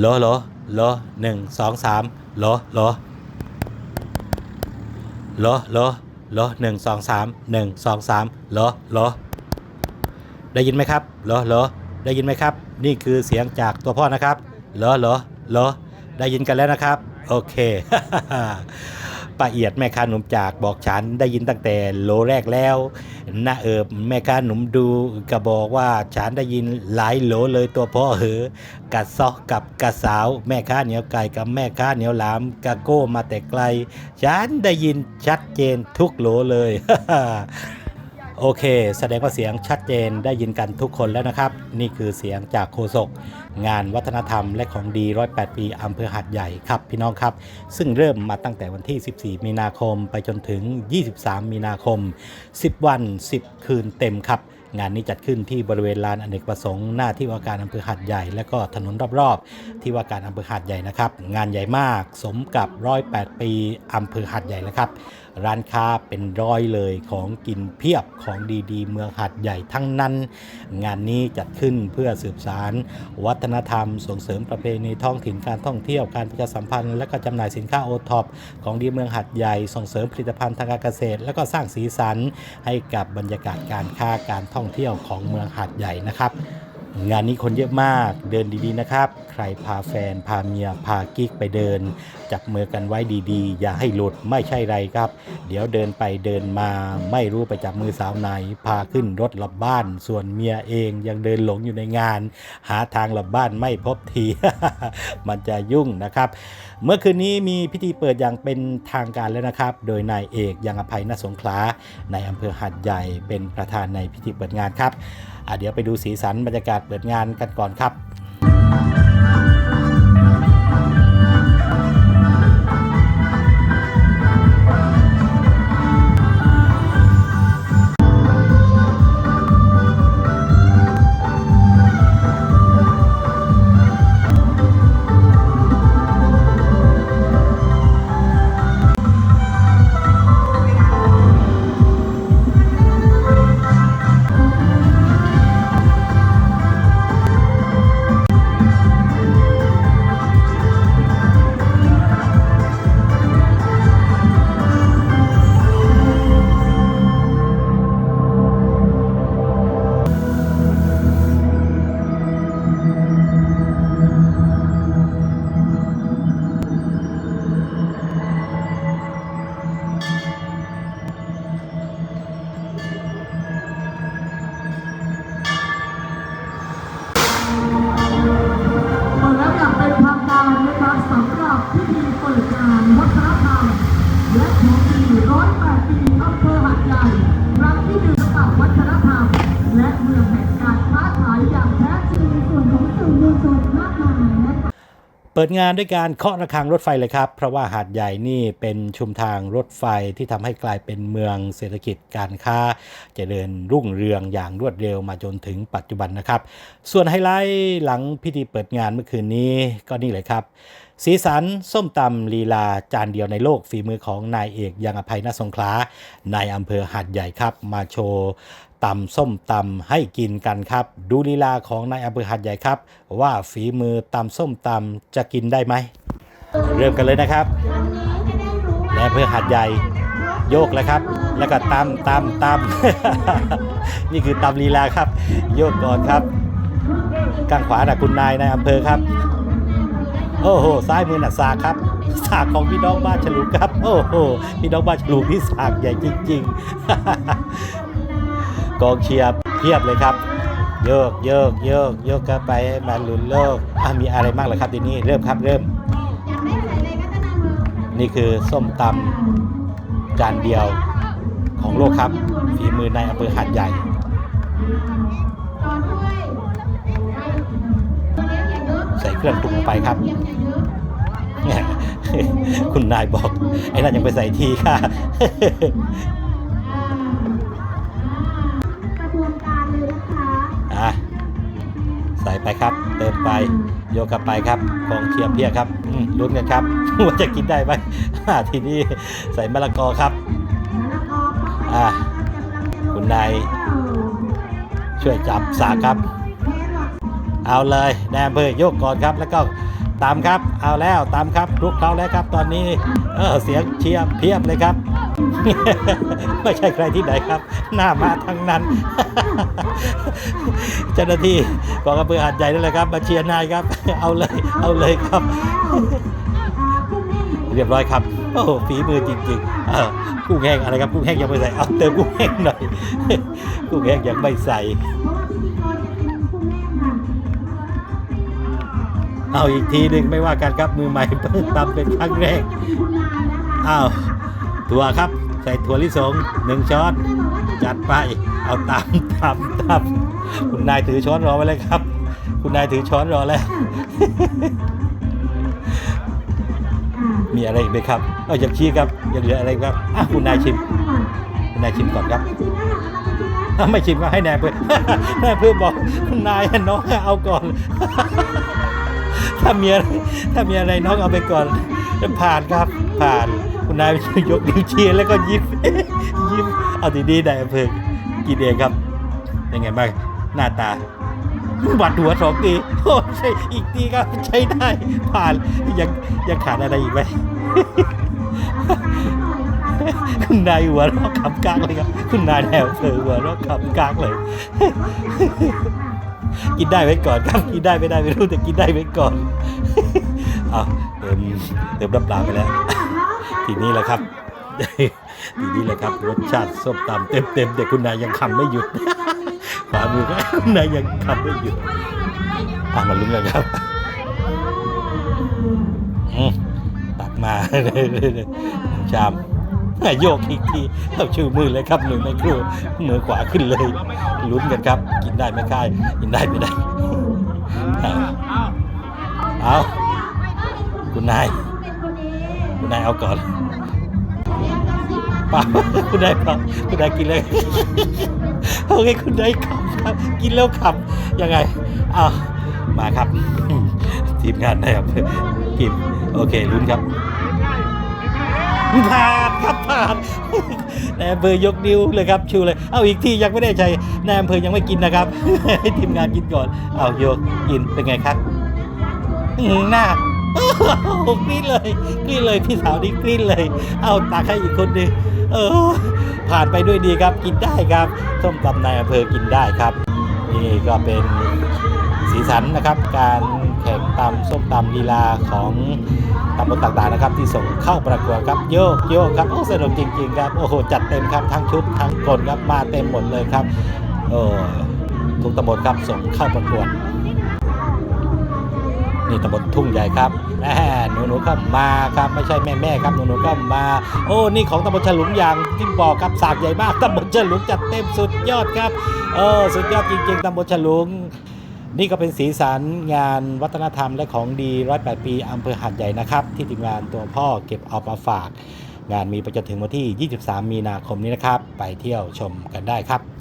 โลโลโลหนึ่งสองสามโลโลโลโลโลหนึ่งสองสามหนึ่งสองสามโลโลได้ยินไหมครับโลโลได้ยินไหมครับ นี่คือเสียงจากตัวพ่อนะครับโลโลโลได้ยินกันแล้วนะครับ โอเค ป้าเอียดแม่ค้าหนุ่มจากบอกฉันได้ยินตั้งแต่โลแรกแล้วนาเอิบแม่ค้าหนุ่มดูก็บอกว่าฉันได้ยินหลายโลเลยตัวพ่อเหอกัดซอกกับกะสาว แม่ค้าเหนียวไก่กับแม่ค้าเหนียวหลามกะโก้มาแต่ไกล ฉันได้ยินชัดเจนทุกโลเลย โอเค แสดงว่าเสียงชัดเจนได้ยินกันทุกคนแล้วนะครับ นี่คือเสียงจากโฆษกงานวัฒนธรรมและของดี 108 ปีอำเภอหาดใหญ่ครับพี่น้องครับ ซึ่งเริ่มมาตั้งแต่วันที่ 14 มีนาคมไปจนถึง 23 มีนาคม 10 วัน 10 คืนเต็มครับงานนี้จัดขึ้นที่บริเวณลานอเนกประสงค์หน้าที่ว่าการอำเภอหาดใหญ่ และก็ถนนรอบๆ ที่ว่าการอำเภอหาดใหญ่นะครับ งานใหญ่มากสมกับ 108 ปีอำเภอหาดใหญ่นะครับ ร้านค้าเป็นร้อยเลยของกินเพียบของดีๆ เมืองหาดใหญ่ทั้งนั้น งานนี้จัดขึ้นเพื่อสืบสาร วัฒนธรรม ส่งเสริมประเพณีท้องถิ่นการท่องเที่ยวการประชาสัมพันธ์ และก็จำหน่ายสินค้าโอท็อปของดีเมืองหาดใหญ่ ส่งเสริมผลิตภัณฑ์ทางการเกษตร และก็สร้างสีสันให้กับบรรยากาศการค้าการท่องเที่ยวของเมืองหาดใหญ่นะครับ งานนี้คนเยอะมากเดินดีๆนะครับ ใครพาแฟน พาเมีย พากิ๊กไปเดิน จับมือกันไว้ดีๆ อย่าให้หลุดไม่ใช่ไรครับ เดี๋ยวเดินไปเดินมา ไม่รู้ไปจับมือสาวไหน พาขึ้นรถหลับบ้าน ส่วนเมียเองยังเดินหลงอยู่ในงาน หาทางหลับบ้านไม่พบที มันจะยุ่งนะครับ เมื่อคืนนี้มีพิธีเปิดอย่างเป็นทางการแล้วนะครับ โดยนายเอกยังอภัยนสงขลาในอำเภอหัดใหญ่เป็นประธานในพิธีเปิดงานครับ เดี๋ยวไปดูสีสันบรรยากาศเปิดงานกันก่อนครับ เปิดงานด้วยการเคาะระฆังรถไฟเลยครับ เพราะว่าหาดใหญ่นี่เป็นชุมทางรถไฟที่ทำให้กลายเป็นเมืองเศรษฐกิจการค้าเจริญรุ่งเรืองอย่างรวดเร็วมาจนถึงปัจจุบันนะครับ ส่วนไฮไลท์หลังพิธีเปิดงานเมื่อคืนนี้ก็นี่เลยครับสีสันส้มตำลีลาจานเดียวในโลกฝีมือของนายเอกยังอภัยนสงขลานอำเภอหาดใหญ่ครับ มาโชว์ ตำส้มตำให้กินกันครับ ดูลีลาของนายอำเภอหาดใหญ่ครับ ว่าฝีมือตำส้มตำจะกินได้ไหม เริ่มกันเลยนะครับนายอำเภอหาดใหญ่โยกเลยครับ แล้วก็ตำตำตำนี่คือตำลีลาครับ โยกก่อนครับข้างขวานะคุณนายนายอำเภอครับ โอ้โหซ้ายมือน่ะสากครับสากของพี่น้องบ้านฉลุครับ โอ้โหพี่น้องบ้านฉลุนี่สากใหญ่จริง ๆ กองเชียร์เพียบเลยครับ โยกโยกโยกโยกกันไปให้มันหลุนโลกอะมีอะไรมากเหรอครับทีนี้เริ่มครับเริ่ม นี่คือส้มตำจานเดียวของโลกครับฝีมือในอำเภอหาดใหญ่ใส่เครื่องปรุงลงไปครับแหมคุณนายบอก ไอ้นั่นยังไปใส่ทีค่ะ ใส่ไปครับ เติมไปโยกกลับไปครับกองเชียร์เพียครับอืมลุ้นกันครับว่าจะกินได้ไหมอะทีนี้ใส่มะละกอครับอะคุณนายช่วยจับสากครับ เอาเลยนายอำเภอโยกก่อนครับ แล้วก็ตามครับ เอาแล้วตามครับลุกเขาแล้วครับ ตอนนี้เออเสียงเชียร์เพียบเลยครับ ไม่ใช่ใครที่ไหนครับ หน้ามาทั้งนั้น เจ้าหน้าที่กองกำพือหาดใหญ่นั่นแหละครับ มาเชียร์นายครับ เอาเลย เอาเลยครับ เรียบร้อยครับ โอ้โหฝีมือจริงๆกุ้งแห้งอะไรครับกุ้งแห้งยังไม่ใส่ เอาเติมกุ้งแห้งหน่อยกุ้งแห้งยังไม่ใส่ เอาอีกทีหนึ่งไม่ว่ากันครับมือใหม่เพิ่งทำเป็นครั้งแรกอ้าว ถั่วครับ ใส่ถั่วลิสงหนึ่งช้อน จัดไป เอาตามตามตามคุณนายถือช้อนรอไว้เลยครับ คุณนายถือช้อนรอแล้ว มีอะไรอีกไหมครับ เอาอยากชี้ครับยังเหลืออะไรครับอะคุณนายชิม คุณนายชิมก่อนครับไม่ชิมก็ให้แนายเพื่อแนายเพื่อบอกคุณนายน้องเอาก่อน ถ้ามีอะไรถ้ามีอะไรน้องเอาไปก่อนผ่านครับผ่าน คุณนายยกนิ้วเชี้แล้วก็ยิ้มยิ้มเอาดีๆได้อำเภอกินเองครับเป็นไงบ้างหน้าตาบัดหัวสองทีโอ้ใช่อีกทีก็ใช้ได้ ผ่านยังยังขาดอะไรอีกไหมคุณนายหัวราะขำกากเลยครับ คุณนายแนวเผลอหัวราะขำกากเลย กินได้ไว้ก่อนครับ กินได้ไม่ได้ไม่รู้แต่กินได้ไว้ก่อน เอาเติมเติมน้ำปลาไปแล้ว ทีนี้แหละครับ ทีนี้แหละครับรสชาติส้มตำเต็มเต็มๆแต่คุณนายยังคำไม่หยุดขวามือก็คุณนายยังคำไม่หยุดอะมาลุ้นกันครับตักมาชามโยกอีกทีเอาชูมือเลยครับหนึ่งในครูมือขวาขึ้นเลยลุ้นกันครับ กินได้ไม่ค่ายกินได้ไม่ได้เอาเอาคุณนาย คุณนายเอาก่อนป่าคุณนายป่าคุณนายกินเลยโอเคคุณนายขับครับกินแล้วขับยังไงอ้าวมาครับ ทีมงานได้ครับกินโอเคลุ้นครับผ่านครับผ่านนายอำเภอยกนิ้วเลยครับชูเลยเอาอีกทียังไม่ได้ใจนายอำเภอยังไม่กินนะครับให้ทีมงานกินก่อนเอาโยกกินเป็นไงครับหน้า กรี๊ดเลยกรี๊ดเลยพี่สาวนี่กรี๊ดเลย เอาตักให้อีกคนหนึงเออ ผ่านไปด้วยดีครับกินได้ครับส้มตำนายอำเภอกินได้ครับ นี่ก็เป็นสีสันนะครับ การแข่งตำส้มตำลีลาของตำบลต่างๆนะครับ ที่ส่งเข้าประกวดครับโยกโยกครับโอ้สนุกจริงๆครับโอ้โหจัดเต็มครับทั้งชุดทั้งคนครับมาเต็มหมดเลยครับโอ้ทุกตำบลครับส่งเข้าประกวด นี่ตำบลทุ่งใหญ่ครับแม่หนูหนูๆก็มาครับไม่ใช่แม่แม่ๆครับหนูหนูๆก็มา โอ้นี่ของตำบลฉลุงอย่างที่บอกครับสากใหญ่มากตำบลฉลุงจัดเต็มสุดยอดครับเออสุดยอดจริงๆตำบลฉลุงนี่ก็เป็นสีสันงานวัฒนธรรมและของดีร้อยแปดปีอำเภอหาดใหญ่นะครับ ที่ทีมงานตัวพ่อเก็บเอามาฝาก งานมีไปจนถึงวันที่ 23 มีนาคมนี้นะครับ ไปเที่ยวชมกันได้ครับ